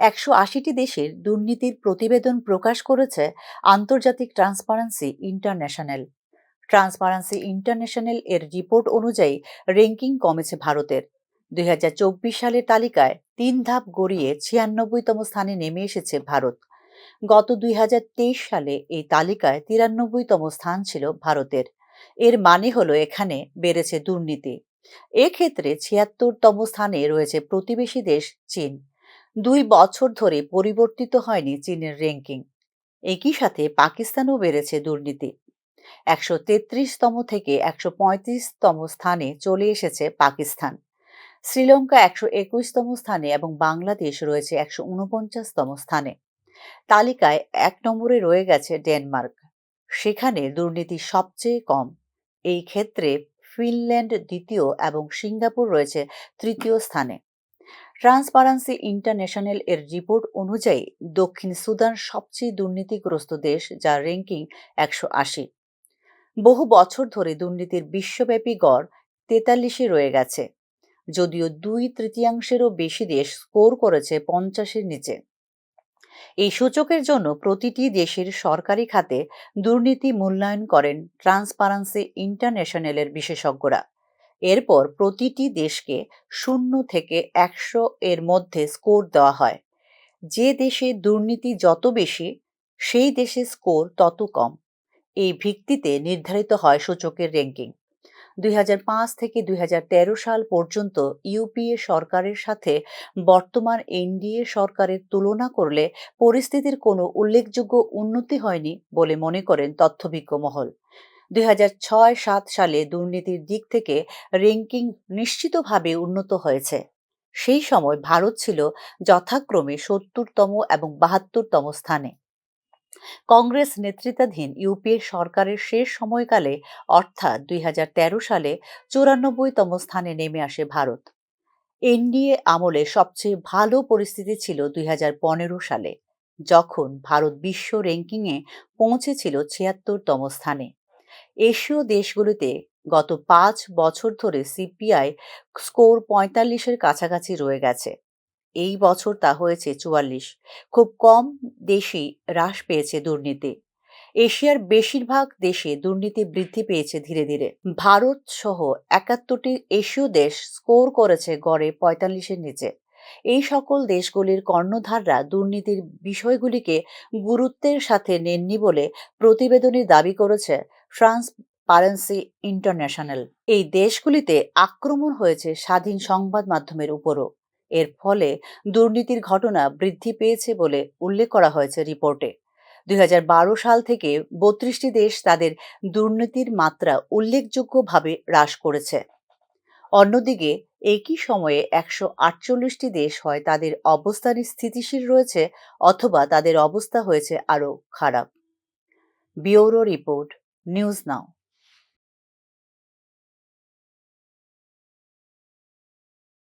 একশো আশিটি দেশের দুর্নীতির প্রতিবেদন প্রকাশ করেছে আন্তর্জাতিক ট্রান্সপারেন্সি ইন্টারন্যাশনাল। ট্রান্সপারেন্সি ইন্টারন্যাশনাল এর রিপোর্ট অনুযায়ী র্যাঙ্কিং কমেছে ভারতের। দুই হাজার চব্বিশ সালের তালিকায় তিন ধাপ গড়িয়ে ছিয়ানব্বইতম স্থানে নেমে এসেছে ভারত। গত দুই হাজার তেইশ সালে এই তালিকায় তিরানব্বইতম স্থান ছিল ভারতের। এর মানে হলো এখানে বেড়েছে দুর্নীতি। এক্ষেত্রে ছিয়াত্তরতম স্থানে রয়েছে প্রতিবেশী দেশ চীন। দুই বছর ধরে পরিবর্তিত হয়নি চীনের র্যাঙ্কিং একই সাথে পাকিস্তানও বেড়েছে দুর্নীতি। একশো তেত্রিশতম থেকে একশো পঁয়ত্রিশতম স্থানে চলে এসেছে পাকিস্তান। শ্রীলঙ্কা একশো একুশতম স্থানে এবং বাংলাদেশ রয়েছে একশো উনপঞ্চাশতম স্থানে। তালিকায় এক নম্বরে রয়ে গেছে ডেনমার্ক। সেখানে দুর্নীতি সবচেয়ে কম। এই ক্ষেত্রে ফিনল্যান্ড দ্বিতীয় এবং সিঙ্গাপুর রয়েছে তৃতীয় স্থানে। ট্রান্সপারেন্সি ইন্টারন্যাশনাল এর রিপোর্ট অনুযায়ী দক্ষিণ সুদান সবচেয়ে দুর্নীতিগ্রস্ত দেশ, যার র্যাঙ্কিং একশো আশি। বহু বছর ধরে দুর্নীতির বিশ্বব্যাপী গড় তেতাল্লিশে রয়ে গেছে। যদিও দুই তৃতীয়াংশেরও বেশি দেশ স্কোর করেছে পঞ্চাশের নিচে। এই সূচকের জন্য প্রতিটি দেশের সরকারি খাতে দুর্নীতি মূল্যায়ন করেন ট্রান্সপারেন্সি ইন্টারন্যাশনালের বিশেষজ্ঞরা। এরপর প্রতিটি দেশকে শূন্য থেকে একশো এর মধ্যে স্কোর দেওয়া হয়। যে দেশে দুর্নীতি যত বেশি, সেই দেশে স্কোর তত কম। এই ভিত্তিতে নির্ধারিত হয় সূচকের র্যাঙ্কিং দুই হাজার পাঁচ থেকে দুই হাজার তেরো সাল পর্যন্ত ইউপিএ সরকারের সাথে বর্তমান এনডিএ সরকারের তুলনা করলে পরিস্থিতির কোনো উল্লেখযোগ্য উন্নতি হয়নি বলে মনে করেন তথ্যভিজ্ঞ মহল। দুই সাত সালে দুর্নীতির দিক থেকে র্যাঙ্কিং নিশ্চিতভাবে উন্নত হয়েছে। সেই সময় ভারত ছিল যথাক্রমে সত্তরতম এবং বাহাত্তরতম স্থানে। কংগ্রেস নেতৃত্বাধীন ইউপিএ সরকারের শেষ সময়কালে, অর্থাৎ দুই হাজার তেরো সালে, চুরানব্বইতম স্থানে নেমে আসে ভারত। এনডিএ আমলে সবচেয়ে ভালো পরিস্থিতি ছিল দুই হাজার পনেরো সালে, যখন ভারত বিশ্ব র্যাঙ্কিংয়ে পৌঁছেছিল ছিয়াত্তরতম স্থানে। এশীয় দেশগুলিতে গত পাঁচ বছর ধরে সিপিআই স্কোর পঁয়তাল্লিশের কাছাকাছি রয়ে গেছে। এই বছর তা হয়েছে চুয়াল্লিশ। খুব কম দেশেই হ্রাস পেয়েছে দুর্নীতি। এশিয়ার বেশিরভাগ দেশে দুর্নীতি বৃদ্ধি পেয়েছে ধীরে ধীরে। ভারত সহ একাত্তরটি এশীয় দেশ স্কোর করেছে গড়ে পঁয়তাল্লিশের নিচে। এই সকল দেশগুলির কর্ণধাররা দুর্নীতির বিষয়গুলিকে গুরুত্বের সাথে নেননি বলে প্রতিবেদনে দাবি করেছে ফ্রান্স পারেন্সি ইন্টারন্যাশনাল। এই দেশগুলিতে আক্রমণ হয়েছে স্বাধীন সংবাদ মাধ্যমের উপরও। এর ফলে দুর্নীতির ঘটনা বৃদ্ধি পেয়েছে বলে উল্লেখ করা হয়েছে রিপোর্টে। দুই হাজার বারো সাল থেকে বত্রিশটি দেশ তাদের দুর্নীতির মাত্রা উল্লেখযোগ্যভাবে হ্রাস করেছে। অন্যদিকে একই সময়ে একশো আটচল্লিশটি দেশ হয় তাদের অবস্থানে স্থিতিশীল রয়েছে অথবা তাদের অবস্থা হয়েছে আরও খারাপ। Bureau report, news now.